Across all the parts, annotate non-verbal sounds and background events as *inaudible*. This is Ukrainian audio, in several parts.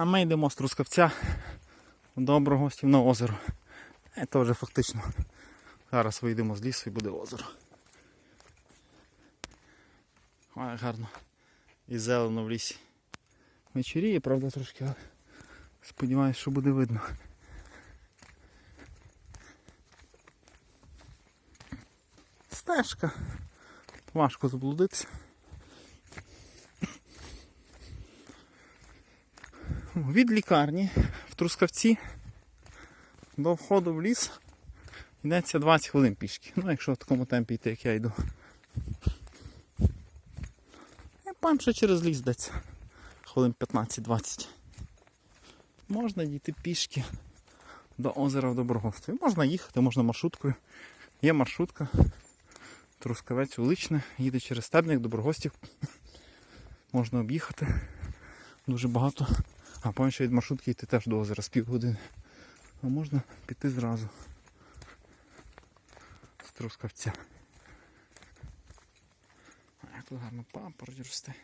А ми йдемо з Трускавця до гостів на озеро. Е, то вже фактично. Зараз вийдемо з лісу і буде озеро. Ой, гарно. І зелено в лісі. Вечеріє, правда, трошки, але сподіваюсь, що буде видно. Стежка. Важко заблудитися. Від лікарні в Трускавці до входу в ліс йдеться 20 хвилин пішки. Ну, якщо в такому темпі йти, як я йду. І пан ще через ліс йдеться. Хвилин 15-20. Можна дійти пішки до озера в Доброгостові. Можна їхати, можна маршруткою. Є маршрутка. Трускавець Уличне, їде через Стебник, Доброгостів. Можна об'їхати. Дуже багато. А потім ще від маршрутки йти теж до озера з півгодини. А можна піти зразу. З Трускавця. Як тут гарно папороть росте.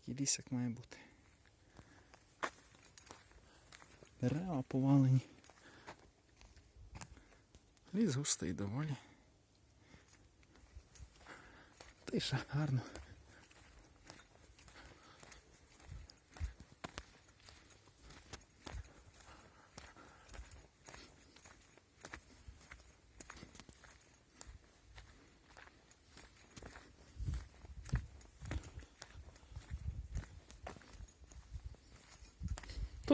Такий ліс як має бути. Дерева повалені. Ліс густий доволі. Тиша, гарно.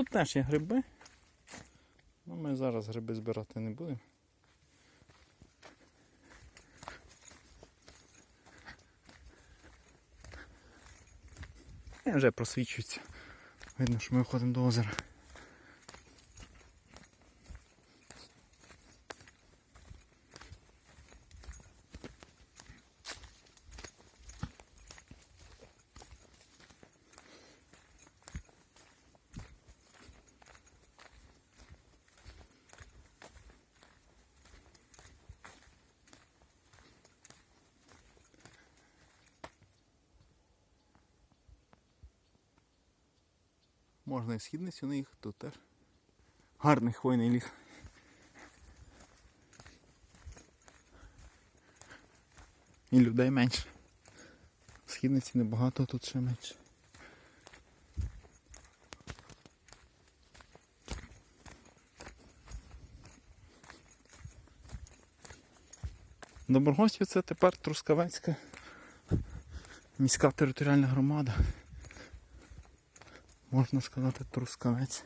Тут теж є гриби. Ну, ми зараз гриби збирати не будемо. Вже просвічується. Видно, що ми входимо до озера. Можна східницю на їх, тут теж. Гарний хвойний ліс. І людей менше. Східниці небагато, тут ще менше. Доброгостів це тепер Трускавецька міська територіальна громада можна сказати, трускавець.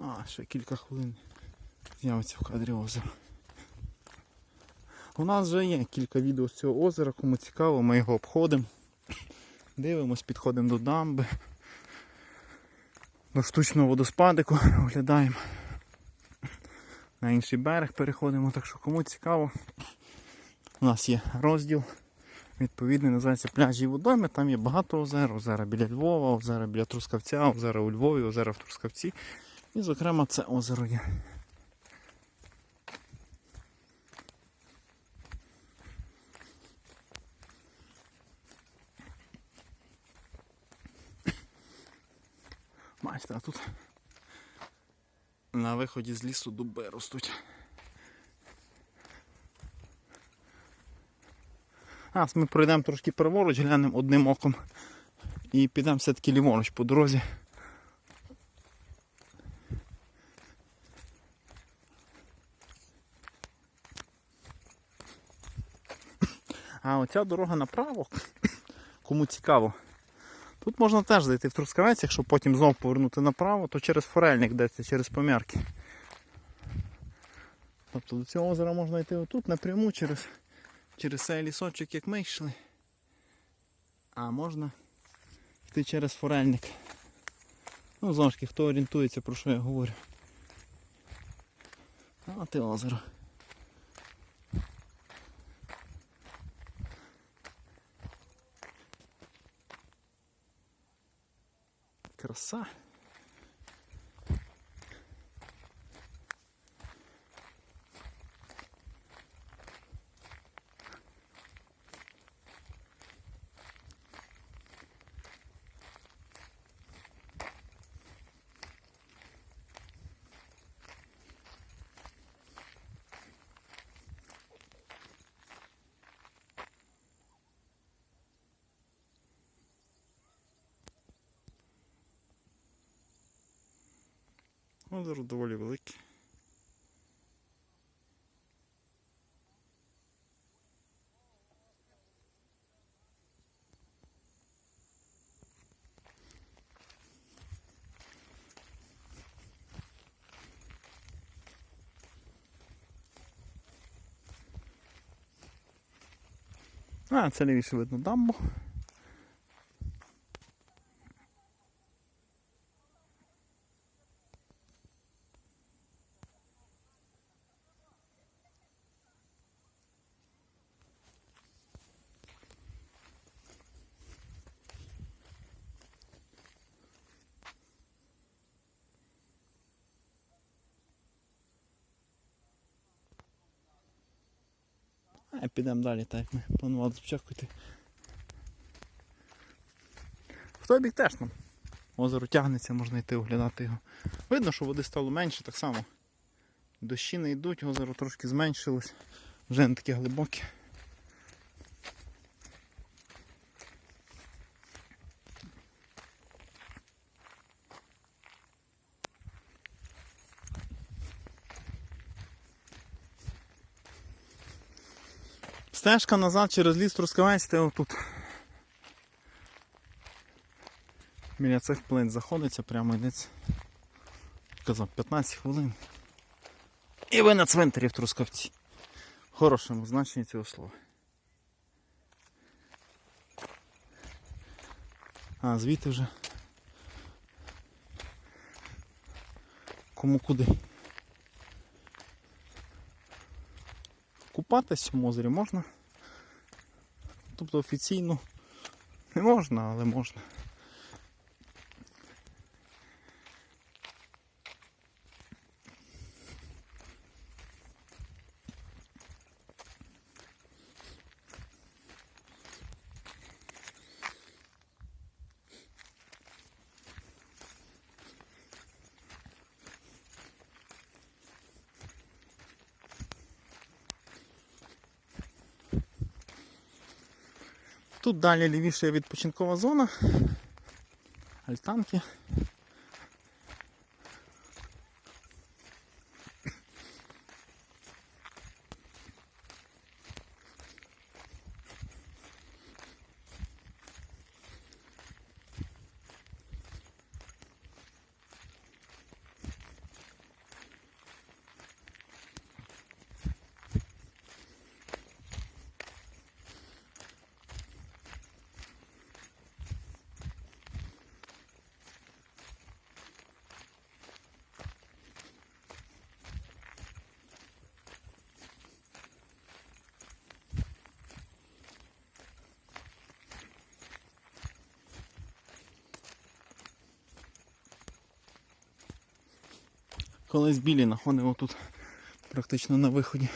А, ще кілька хвилин з'явиться в кадрі озеро. У нас вже є кілька відео з цього озера, кому цікаво, ми його обходимо. Дивимось, підходимо до дамби, до штучного водоспадику, оглядаємо. На інший берег переходимо, так що кому цікаво, у нас є розділ, відповідний, називається пляжі і водойми, там є багато озер, озера біля Львова, озера біля Трускавця, озера у Львові, озера в Трускавці. І, зокрема, це озеро є. Бачите, а тут на виході з лісу дуби ростуть. А, ми пройдемо трошки праворуч, глянемо одним оком і підемо все-таки ліворуч по дорозі. А оця дорога направо, кому цікаво. Тут можна теж зайти в Трускавець, якщо потім знов повернути направо, то через форельник йдеться, через помірки. Тобто до цього озера можна йти отут напряму через, через цей лісочок, як ми йшли. А можна йти через форельник. Ну, знову ж таки, хто орієнтується, про що я говорю. А те озеро. краса. Озеро доволі велике. А, це лівіше видно дамбу. А підемо далі, так як ми планували спочатку йти. В той бік теж там. Озеро тягнеться, можна йти оглядати його. Видно, що води стало менше так само. Дощі не йдуть, озеро трошки зменшилось, вже не таке глибоке. Стежка назад через ліс Трускавець, ти отут. Біля цих плит заходиться, прямо йдеться. Казав, 15 хвилин. І ви на цвинтарі в Трускавці. В хорошому значенні цього слова. А, звідти вже. Кому куди? Купатись в цьому озері можна. Тобто офіційно не можна, але можна. Тут далі лівіше відпочинкова зона, альтанки. Колись білі находимо отут практично на виході.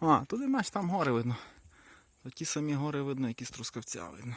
А, туди мач, там гори видно. Ті самі гори видно, які з трускавця видно.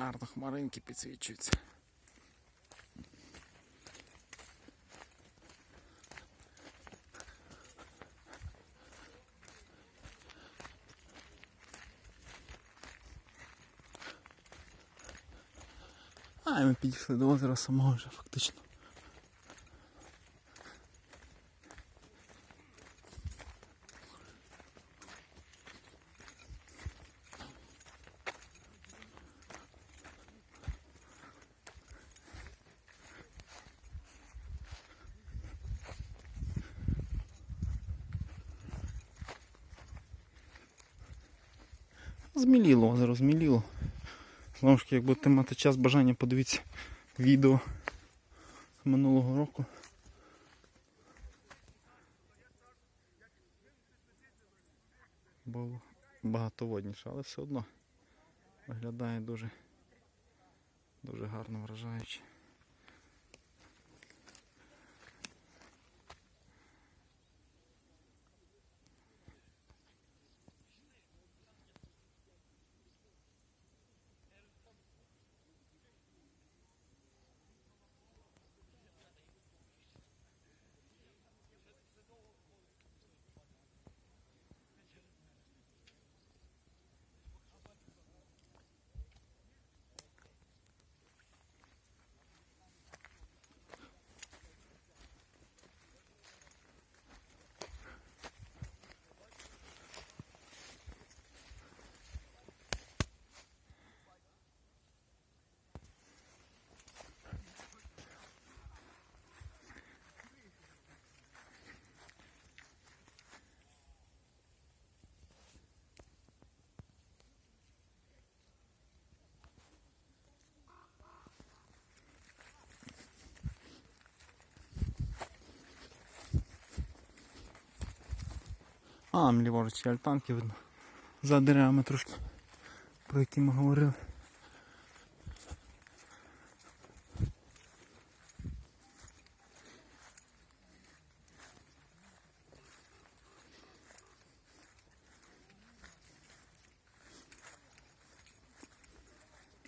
Гарно хмаринки підсвічуються. А, і ми підійшли до озера самого вже фактично. розміліло, розміліло. Знову ж таки, якби ти мати час, бажання, подивіться відео минулого року. Було багатоводніше, але все одно виглядає дуже, дуже гарно вражаюче. А, там ліворуч альтанки видно. За деревами трошки, про які ми говорили.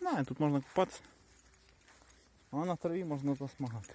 А, тут можна купатися, а на траві можна засмагати.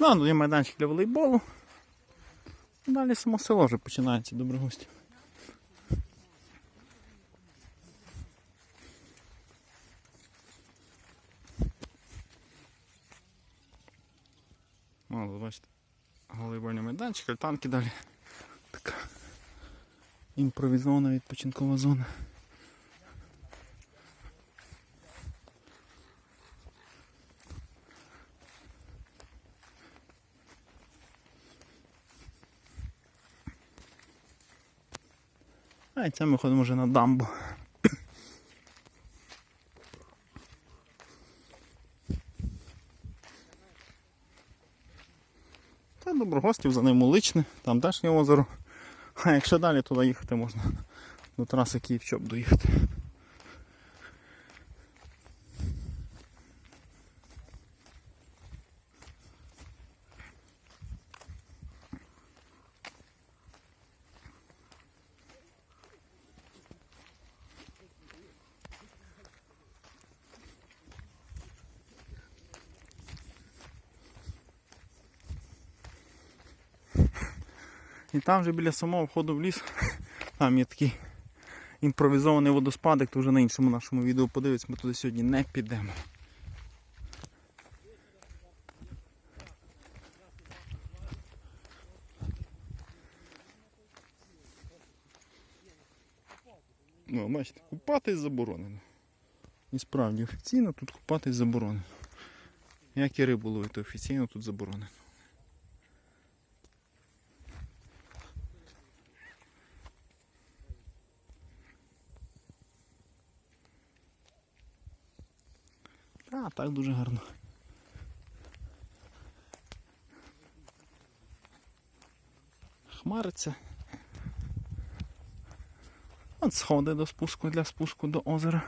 Ну, ну, є майданчик для волейболу. Далі само село вже починається, добре гості. Мало, бачите, волейбольний майданчик, танки далі. Така імпровізована відпочинкова зона. А це ми ходимо вже на дамбу. Та доброгостів за ним уличне, там теж є озеро. А якщо далі туди їхати можна до траси Київчоп доїхати. І там вже біля самого входу в ліс, *laughs* там є такий імпровізований водоспадик, то вже на іншому нашому відео подивитися, ми туди сьогодні не підемо. Ну, бачите, купатись заборонено. І справді офіційно тут купатись заборонено. Як і рибу ловити, офіційно тут заборонено. Так дуже гарно. Хмариться. От сходи до спуску для спуску до озера.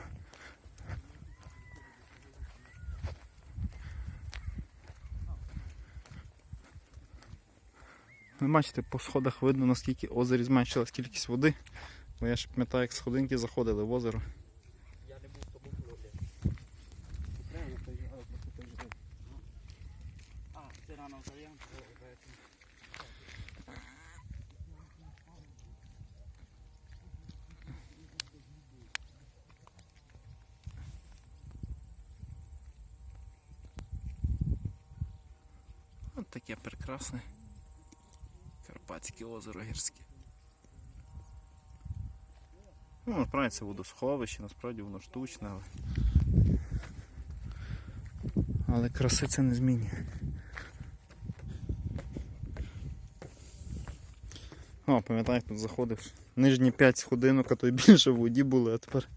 Ви бачите, по сходах видно, наскільки озері зменшилась кількість води. Бо я ще пам'ятаю, як сходинки заходили в озеро. Ти рано варіант. От таке прекрасне Карпатське озеро гірське. Ну, насправді це водосховище, насправді воно штучне, але. Але краси це не змінює. О, пам'ятаю, тут заходив. Нижні 5 сходинок, а то й більше в воді були, а тепер.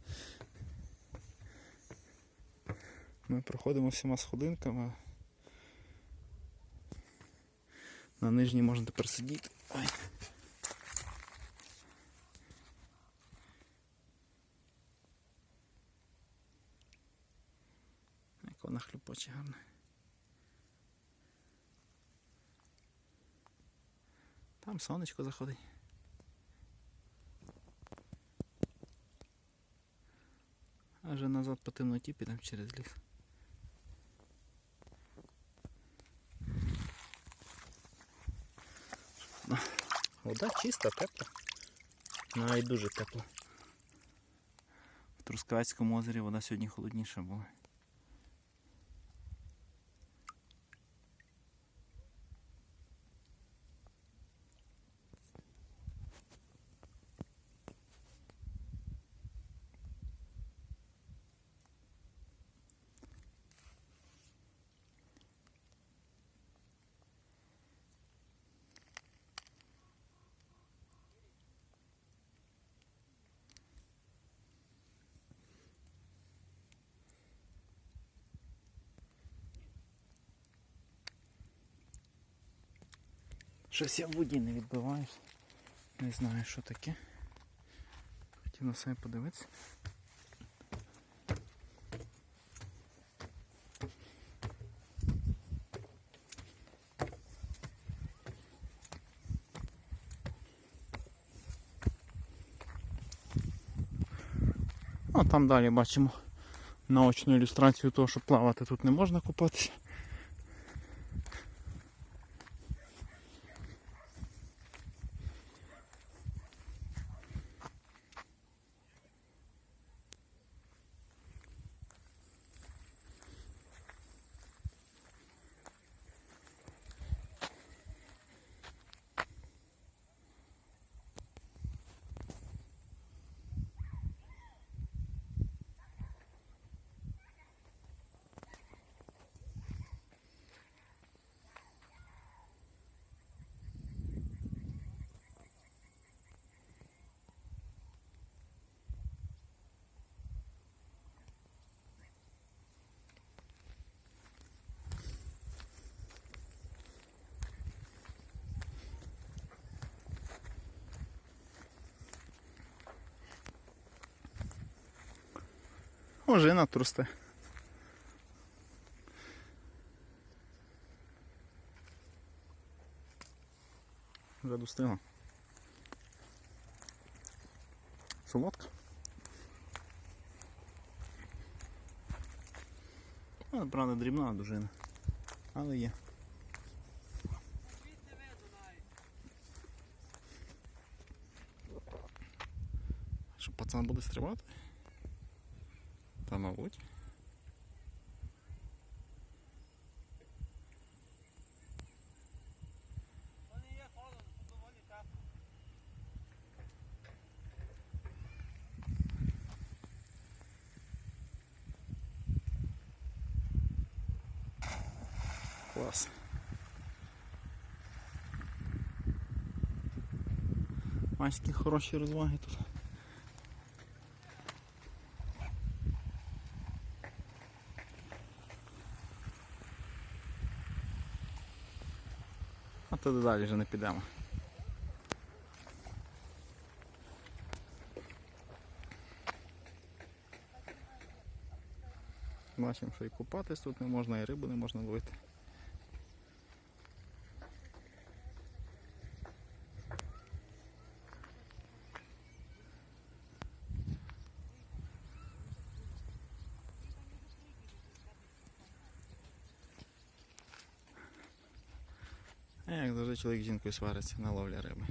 Ми проходимо всіма сходинками. На нижній можна тепер сидіти. Ой. Як вона хлюпоче гарно. Там сонечко заходить. А вже назад по темноті підемо через ліс. Вода чиста, тепла. Навіть дуже тепла. В Трускавецькому озері вода сьогодні холодніша була. Щось я в воді не відбиваюсь. Не знаю, що таке. Хотів на себе подивитися. А там далі бачимо наочну ілюстрацію того, що плавати тут не можна купатися. Ожина трусте. Вже достигла. Солодка. Але, правда, дрібна дужина. Але є. Що пацан буде стрибати? Та мабуть. Вони є холодно, доволі тепло. Клас. Ось які хороші розваги тут. Туди далі вже не підемо. Бачимо, що і купатись тут не можна, і рибу не можна ловити. А як завжди чоловік з жінкою свариться на ловлі риби.